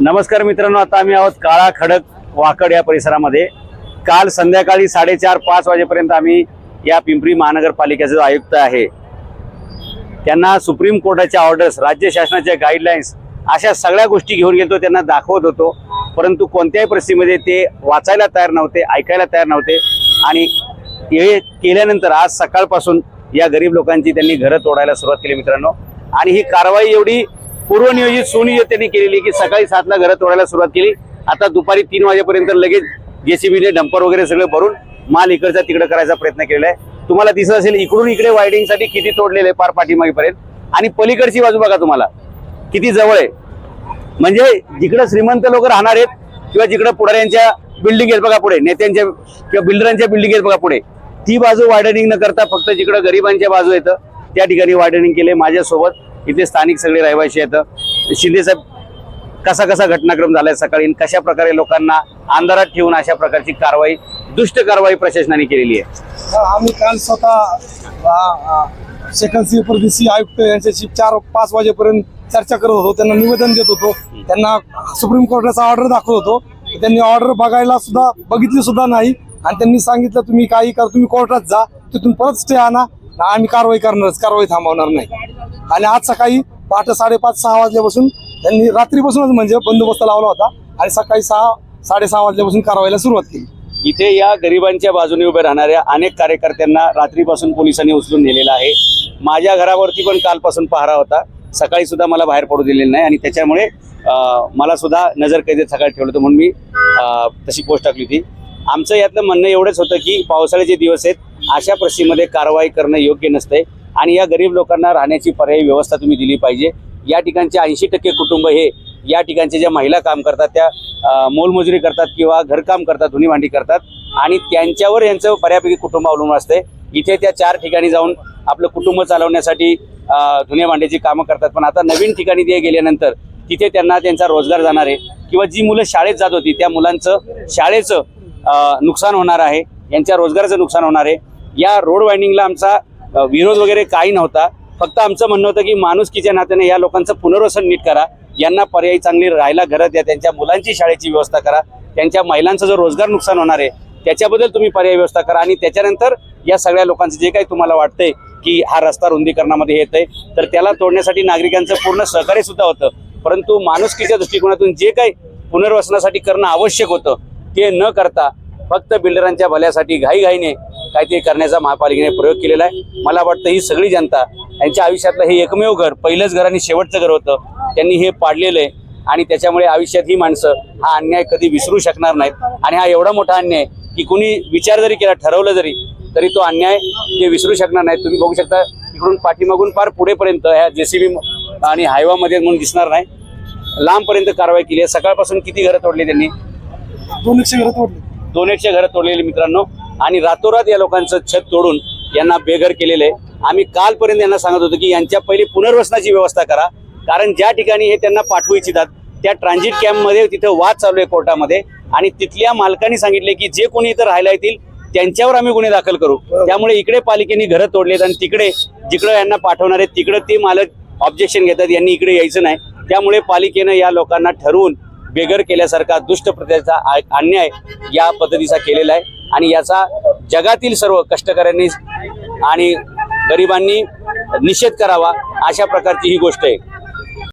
नमस्कार मित्रांनो आता आम्ही आहोत काळा खडक वाकड या परिसरामध्ये. काल संध्याकाळी साडेचार पाच वाजेपर्यंत आम्ही या पिंपरी महानगरपालिकेचे आयुक्त आहे त्यांना सुप्रीम कोर्टाच्या ऑर्डर्स राज्य शासनाच्या गाईडलाईन्स अशा सगळ्या गोष्टी घेऊन गेलो त्यांना दाखवत होतो. परंतु कोणत्याही परिस्थितीमध्ये ते वाचायला तयार नव्हते ऐकायला तयार नव्हते. आणि हे केल्यानंतर आज सकाळपासून या गरीब लोकांची त्यांनी घरं तोडायला सुरुवात केली मित्रांनो. आणि ही कारवाई एवढी पूर्वनियोजित सुनियोजित त्यांनी केलेली की सकाळी सातला घरं तोडायला सुरुवात केली. आता दुपारी तीन वाजेपर्यंत लगेच जेसीबीने डंपर वगैरे सगळं भरून माल इकडचा तिकडे करायचा प्रयत्न केलेला आहे. तुम्हाला दिसत असेल इकडून इकडे वायडिंगसाठी किती तोडलेले पार पाठीमागेपर्यंत. आणि पलीकडची बाजू बघा तुम्हाला. किती जवळ आहे. म्हणजे जिकडे श्रीमंत लोक राहणार आहेत किंवा जिकडे पुढाऱ्यांच्या बिल्डिंग आहेत बघा पुढे नेत्यांच्या किंवा बिल्डरांच्या बिल्डिंग आहेत बघा पुढे. ती बाजू वायडनिंग न करता फक्त जिकडे गरिबांच्या बाजू येतं त्या ठिकाणी वार्डनिंग केले माझ्यासोबत. इथे स्थानिक सगळे रहिवासी आहेत. शिंदेसाहेब कसा कसा घटनाक्रम झालाय सकाळी? आणि कशा प्रकारे लोकांना अंधारात ठेवून अशा प्रकारची कारवाई दुष्ट कारवाई प्रशासनाने केलेली आहे? आम्ही काल स्वतः सेकंड सी प्रदेशी आयुक्त यांच्याशी चार पाच वाजेपर्यंत चर्चा करत होतो. त्यांना निवेदन देत होतो. त्यांना सुप्रीम कोर्टाचा ऑर्डर दाखवत होतो. त्यांनी ऑर्डर बघायला सुद्धा बघितली सुद्धा नाही. आणि त्यांनी सांगितलं तुम्ही काही करा तुम्ही कोर्टात जा. तिथून परत स्टे आणा. आम्ही कारवाई करणारच. कारवाई थांबवणार नाही. आणि आज सकाळी पहाटे साडेपाच सहा वाजल्यापासून त्यांनी रात्रीपासूनच म्हणजे बंदोबस्त लावला होता आणि सकाळी सहा साडेसहा वाजल्यापासून कारवाईला सुरुवात केली. इथे या गरिबांच्या बाजूने उभे राहणाऱ्या अनेक कार्यकर्त्यांना रात्रीपासून पोलिसांनी उचलून नेलेलं आहे. माझ्या घरावरती पण कालपासून पहारा होता. सकाळी सुद्धा मला बाहेर पडू दिलेलं नाही आणि त्याच्यामुळे मला सुद्धा नजर कैदेत सकाळी ठेवलं होतं म्हणून मी तशी पोस्ट टाकली होती. आमचं यातलं म्हणणं एवढंच होतं की पावसाळ्याचे दिवस आहेत. अशा परिस्थितीमध्ये कारवाई करणं योग्य नसतंय. आणि या गरीब लोकांना राहण्याची पर्यायी व्यवस्था तुम्ही दिली पाहिजे. या ठिकाणचे ऐंशी टक्के कुटुंब हे या ठिकाणचे ज्या महिला काम करतात त्या मोलमजुरी करतात किंवा घरकाम करतात धुनी भांडी करतात आणि त्यांच्यावर यांचं बऱ्यापैकी कुटुंब अवलंबून असते. इथे त्या चार ठिकाणी जाऊन आपलं कुटुंब चालवण्यासाठी अं, भांड्याची कामं करतात. पण आता नवीन ठिकाणी ते गेल्यानंतर तिथे त्यांना त्यांचा रोजगार जाणार आहे किंवा जी मुलं शाळेत जात होती त्या मुलांचं शाळेचं नुकसान होणार आहे यांच्या रोजगाराचं नुकसान होणार आहे. या रोड वाइंडिंगला आमचा विरोध वगैरे काही नव्हता. फक्त आमचं म्हणणं होतं की माणुसकीच्या नात्याने या लोकांचं पुनर्वसन नीट करा. यांना पर्यायी चांगली राहायला घरं द्या त्यांच्या मुलांची शाळेची व्यवस्था करा. त्यांच्या महिलांचं जो रोजगार नुकसान होणार आहे त्याच्याबद्दल तुम्ही पर्यायी व्यवस्था करा. आणि त्याच्यानंतर या सगळ्या लोकांचं जे काही तुम्हाला वाटतंय की हा रस्ता रुंदीकरणामध्ये येत आहे तर त्याला तोडण्यासाठी नागरिकांचं पूर्ण सहकार्य सुद्धा होतं. परंतु माणुसकीच्या दृष्टिकोनातून जे काही पुनर्वसनासाठी करणं आवश्यक होतं ते न करता फक्त बिल्डरांच्या भल्यासाठी घाईघाईने काहीतरी करण्याचा महापालिकेने प्रयोग केलेला आहे. मला वाटतं ही सगळी जनता यांच्या आयुष्यातलं हे एकमेव घर पहिलंच घर आणि शेवटचं घर होतं त्यांनी हे पाडलेलं आहे. आणि त्याच्यामुळे आयुष्यात ही माणसं हा अन्याय कधी विसरू शकणार नाहीत. आणि हा एवढा मोठा अन्याय की कुणी विचार जरी केला ठरवलं जरी तरी तो अन्याय ते विसरू शकणार नाही तुम्ही बघू शकता इकडून पाठीमागून फार पुढेपर्यंत ह्या जेसीबी आणि हायवामध्ये म्हणून दिसणार नाही. लांबपर्यंत कारवाई केली आहे. सकाळपासून किती घरं तोडली त्यांनी? दोन एकशे घरं तोडली. दोन एकशे घरं तोडलेली मित्रांनो. आणि रातोरात या लोकांचं छत तोडून यांना बेघर केलेलं आहे. आम्ही कालपर्यंत यांना सांगत होतो की यांच्या पहिली पुनर्वसनाची व्यवस्था करा. कारण ज्या ठिकाणी हे त्यांना पाठवू इच्छितात त्या ट्रान्झिट कॅम्पमध्ये तिथं वाद चालू आहे कोर्टामध्ये. आणि तिथल्या मालकांनी सांगितले की जे कोणी इथं राहायला येतील त्यांच्यावर आम्ही गुन्हे दाखल करू. त्यामुळे इकडे पालिकेने घरं तोडलेत आणि तिकडे जिकडं यांना पाठवणार तिकडं ते मालक ऑब्जेक्शन घेतात यांनी इकडे यायचं नाही. त्यामुळे पालिकेनं या लोकांना ठरवून बेघर केल्यासारखा दुष्ट प्रत्याचा अन्याय या पद्धतीचा केलेला आहे. आणि याचा जगातील सर्व कष्टकऱ्यांनी आणि गरिबांनी निषेध करावा अशा प्रकारची ही गोष्ट आहे.